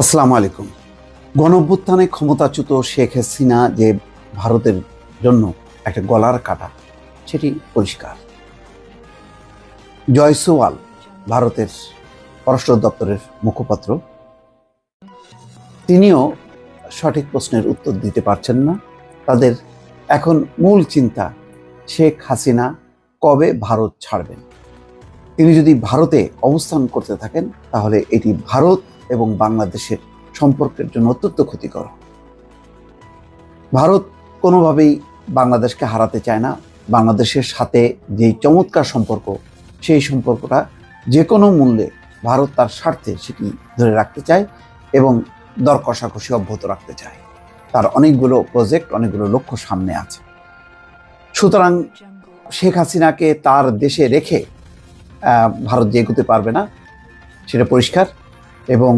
আসসালামু আলাইকুম। গণঅভ্যুত্থানে ক্ষমতাচ্যুত শেখ হাসিনা যে ভারতের জন্য একটা গলার কাটা, সেটি পরিষ্কার। জয়সওয়াল ভারতের পররাষ্ট্র দপ্তরের মুখপাত্র। তিনিও সঠিক প্রশ্নের উত্তর দিতে পারছেন না। তাদের এখন মূল চিন্তা, শেখ হাসিনা কবে ভারত ছাড়বেন? তিনি যদি ভারতে অবস্থান করতে থাকেন, তাহলে এটি ভারত এবং বাংলাদেশের সম্পর্কের জন্য অত্যন্ত ক্ষতিকর। ভারত কোনোভাবেই বাংলাদেশকে হারাতে চায় না। বাংলাদেশের সাথে যেই চমৎকার সম্পর্ক, সেই সম্পর্কটা যে কোনো মূল্যে ভারত তার স্বার্থে সেটি ধরে রাখতে চায় এবং দর কষাকষি অব্যাহত রাখতে চায়। তার অনেকগুলো প্রজেক্ট অনেকগুলো লক্ষ্য সামনে আছে। সুতরাং শেখ হাসিনাকে তার দেশে রেখে ভারত যে এগোতে পারবে না, সেটা পরিষ্কার এবং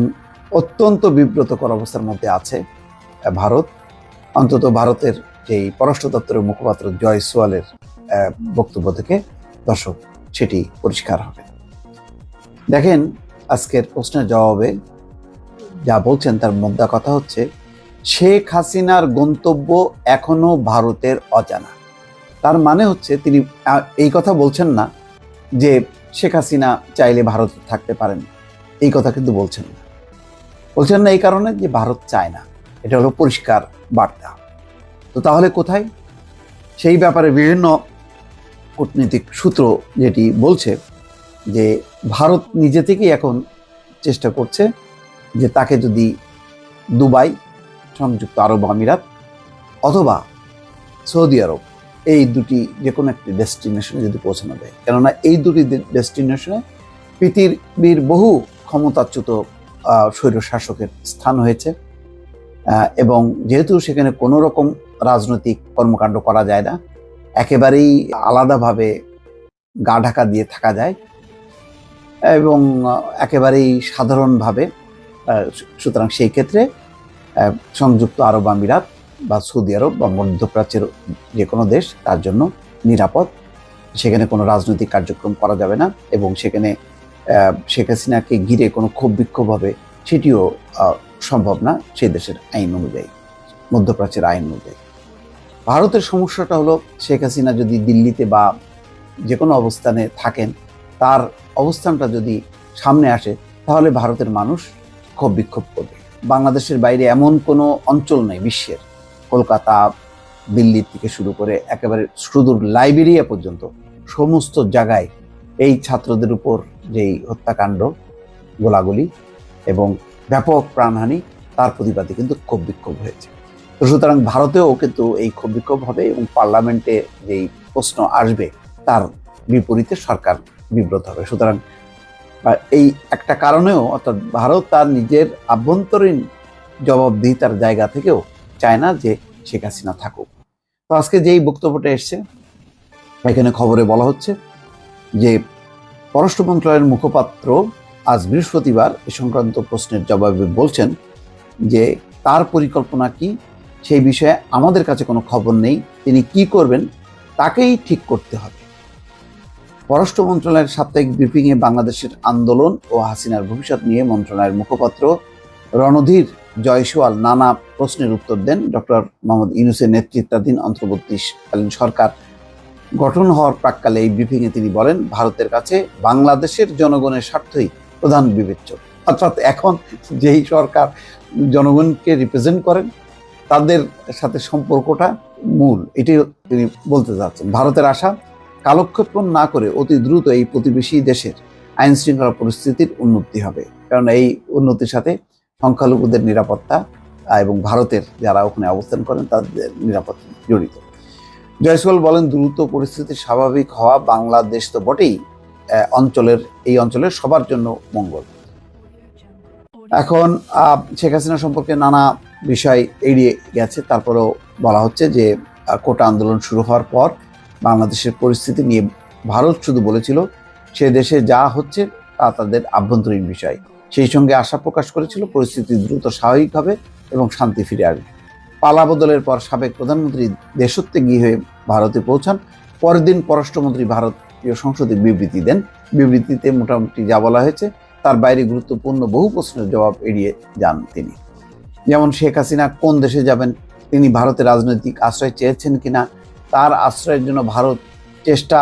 অত্যন্ত বিব্রতকর অবস্থার মধ্যে আছে ভারত। অন্তত ভারতের যেই পররাষ্ট্র দপ্তরের মুখপাত্র জয় সোয়ালের বক্তব্য থেকে দর্শক, সেটি পরিষ্কার হবে। দেখেন, আজকের প্রশ্নের জবাবে যা বলছেন তার মোদ্দা কথা হচ্ছে, শেখ হাসিনার গন্তব্য এখনও ভারতের অজানা। তার মানে হচ্ছে তিনি এই কথা বলছেন না যে শেখ হাসিনা চাইলে ভারতে থাকতে পারেন। এই কথা কিন্তু বলছেন না। বলছেন না এই কারণে যে ভারত চায় না। এটা হলো পরিষ্কার বার্তা। তো তাহলে কোথায়? সেই ব্যাপারে বিভিন্ন কূটনীতিক সূত্র যেটি বলছে যে ভারত নিজে থেকেই এখন চেষ্টা করছে যে তাকে যদি দুবাই সংযুক্ত আরব আমিরাত অথবা সৌদি আরব এই দুটি যে কোনো একটি ডেস্টিনেশনে যদি পৌঁছানো যায় কেননা এই দুটি ডেস্টিনেশনে পৃথিবীর বহু ক্ষমতাচ্যুত স্বৈর শাসকের স্থান হয়েছে এবং যেহেতু সেখানে কোনো রকম রাজনৈতিক কর্মকাণ্ড করা যায় না, একেবারেই আলাদাভাবে গা ঢাকা দিয়ে থাকা যায়, এবং একেবারেই সাধারণভাবে সুতরাং সেই ক্ষেত্রে সংযুক্ত আরব আমিরাত বা সৌদি আরব বা মধ্যপ্রাচ্যের যে কোনো দেশ, তার জন্য নিরাপদ। সেখানে কোনো রাজনৈতিক কার্যক্রম করা যাবে না এবং সেখানে শেখ হাসিনাকে ঘিরে কোনো ক্ষোভ বিক্ষোভ হবে, সেটিও সম্ভব না সেই দেশের আইন অনুযায়ী, মধ্যপ্রাচ্যের আইন অনুযায়ী। ভারতের সমস্যাটা হলো, শেখ হাসিনা যদি দিল্লিতে বা যে কোনো অবস্থানে থাকেন, তার অবস্থানটা যদি সামনে আসে, তাহলে ভারতের মানুষ ক্ষোভ বিক্ষোভ করবে। বাংলাদেশের বাইরে এমন কোনো অঞ্চল নেই বিশ্বের। কলকাতা, দিল্লি থেকে শুরু করে একেবারে সুদূর লাইবেরিয়া পর্যন্ত সমস্ত জায়গায় এই ছাত্রদের উপর যেই হত্যাকাণ্ড, গোলাগুলি এবং ব্যাপক প্রাণহানি, তার প্রতিবাদে কিন্তু ক্ষোভ বিক্ষোভ হয়েছে। সুতরাং ভারতেও কিন্তু এই ক্ষোভ বিক্ষোভ হবে এবং পার্লামেন্টে যেই প্রশ্ন আসবে, তার বিপরীতে সরকার বিব্রত হবে। সুতরাং এই একটা কারণেও অর্থাৎ ভারত তার নিজের আভ্যন্তরীণ জবাবদিহিতার জায়গা থেকেও চায় না যে শেখ হাসিনা থাকুক। তো আজকে যেই বক্তব্যটা এসছে, এখানে খবরে বলা হচ্ছে যে পররাষ্ট্র মন্ত্রণালয়ের মুখপাত্র আজ বৃহস্পতিবার এ সংক্রান্ত প্রশ্নের জবাবে বলছেন যে তার পরিকল্পনা কি? সেই বিষয়ে আমাদের কাছে কোনো খবর নেই। তিনি কি করবেন? তাকেই ঠিক করতে হবে। পররাষ্ট্র মন্ত্রণালয়ের সাপ্তাহিক ব্রিফিংয়ে বাংলাদেশের আন্দোলন ও হাসিনার ভবিষ্যৎ নিয়ে মন্ত্রণালয়ের মুখপাত্র রণধীর জয়সওয়াল নানা প্রশ্নের উত্তর দেন ডক্টর মোহাম্মদ ইউনুসের নেতৃত্বাধীন অন্তর্বর্তীকালীন সরকার। গঠন হওয়ার প্রাককালে এই ব্রিফিংয়ে তিনি বলেন, ভারতের কাছে বাংলাদেশের জনগণের স্বার্থই প্রধান বিবেচ্য। অর্থাৎ এখন যেই সরকার জনগণকে রিপ্রেজেন্ট করেন, তাদের সাথে সম্পর্কটা মূল। এটি তিনি বলতে চাচ্ছেন ভারতের আশা কালক্ষেপণ না করে অতি দ্রুত এই প্রতিবেশী দেশের আইন শৃঙ্খলা পরিস্থিতির উন্নতি হবে। কারণ এই উন্নতির সাথে সংখ্যালঘুদের নিরাপত্তা এবং ভারতের যারা ওখানে অবস্থান করেন, তাদের নিরাপত্তা জড়িত। জয়সওয়াল বলেন, দ্রুত পরিস্থিতি স্বাভাবিক হওয়া বাংলাদেশ তো বটেই অঞ্চলের, এই অঞ্চলের সবার জন্য মঙ্গল। এখন শেখ হাসিনা সম্পর্কে নানা বিষয় এড়িয়ে গেছে। তারপরেও বলা হচ্ছে যে কোটা আন্দোলন শুরু হওয়ার পর বাংলাদেশের পরিস্থিতি নিয়ে ভারত শুধু বলেছিল, সে দেশে যা হচ্ছে তা তাদের আভ্যন্তরীণ বিষয়। সেই সঙ্গে আশা প্রকাশ করেছিল পরিস্থিতি দ্রুত স্বাভাবিক হবে এবং শান্তি ফিরে আসবে। পালা বদলের পর সাবেক প্রধানমন্ত্রী দেশত্যাগী হয়ে ভারতে পৌঁছান। পরের দিন পররাষ্ট্রমন্ত্রী ভারতীয় সংসদে বিবৃতি দেন। বিবৃতিতে মোটামুটি যা বলা হয়েছে, তার বাইরে গুরুত্বপূর্ণ বহু প্রশ্নের জবাব এড়িয়ে যান তিনি। যেমন শেখ হাসিনা কোন দেশে যাবেন, তিনি ভারতে রাজনৈতিক আশ্রয় চেয়েছেন কিনা তার আশ্রয়ের জন্য ভারত চেষ্টা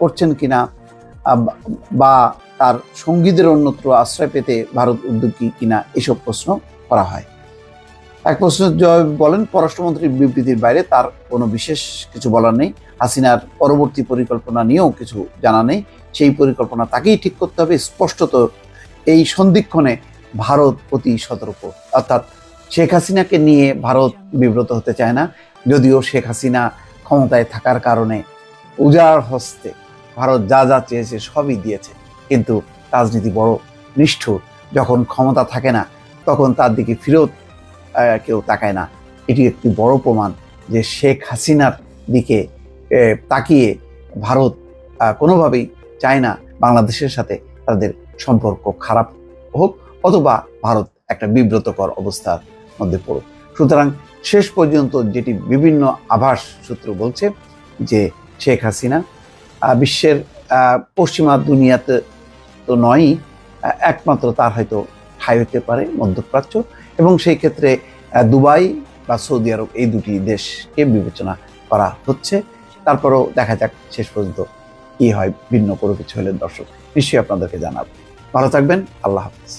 করছেন কিনা বা তার সঙ্গীদের অন্যত্র আশ্রয় পেতে ভারত উদ্যোগী কিনা, এসব প্রশ্ন করা হয়। এক প্রশ্ন জবাবে বলেন, পররাষ্ট্রমন্ত্রীর বিবৃতির বাইরে তার কোনো বিশেষ কিছু বলার নেই। হাসিনার পরবর্তী পরিকল্পনা নিয়েও কিছু জানা নেই। সেই পরিকল্পনা তাকেই ঠিক করতে হবে, স্পষ্টত এই সন্ধিক্ষণে ভারত অতি সতর্ক। অর্থাৎ শেখ হাসিনাকে নিয়ে ভারত বিব্রত হতে চায় না, যদিও শেখ হাসিনা ক্ষমতায় থাকার কারণে উজাড় হস্তে ভারত যা যা চেয়েছে সবই দিয়েছে। কিন্তু রাজনীতি বড় নিষ্ঠুর। যখন ক্ষমতা থাকে না, তখন তার দিকে ফিরত কেউ তাকায় না। এটি একটি বড় প্রমাণ যে শেখ হাসিনার দিকে তাকিয়ে ভারত কোনোভাবেই চায় না বাংলাদেশের সাথে তাদের সম্পর্ক খারাপ হোক, অথবা ভারত একটা বিব্রতকর অবস্থার মধ্যে পড়ুক। সুতরাং শেষ পর্যন্ত যেটি বিভিন্ন আভাস সূত্র বলছে যে শেখ হাসিনা বিশ্বের পশ্চিমা দুনিয়াতে তো নয়ই একমাত্র তার হয়তো ঠাই হতে পারে মধ্যপ্রাচ্য এবং সেই ক্ষেত্রে দুবাই বা সৌদি আরব এই দুটি দেশকে বিবেচনা করা হচ্ছে। তারপরেও দেখা যাক শেষ পর্যন্ত কি হয়, ভিন্ন কোনো কিছু হলে দর্শক নিশ্চয়ই আপনাদেরকে জানাব। ভালো থাকবেন, আল্লাহ হাফিজ।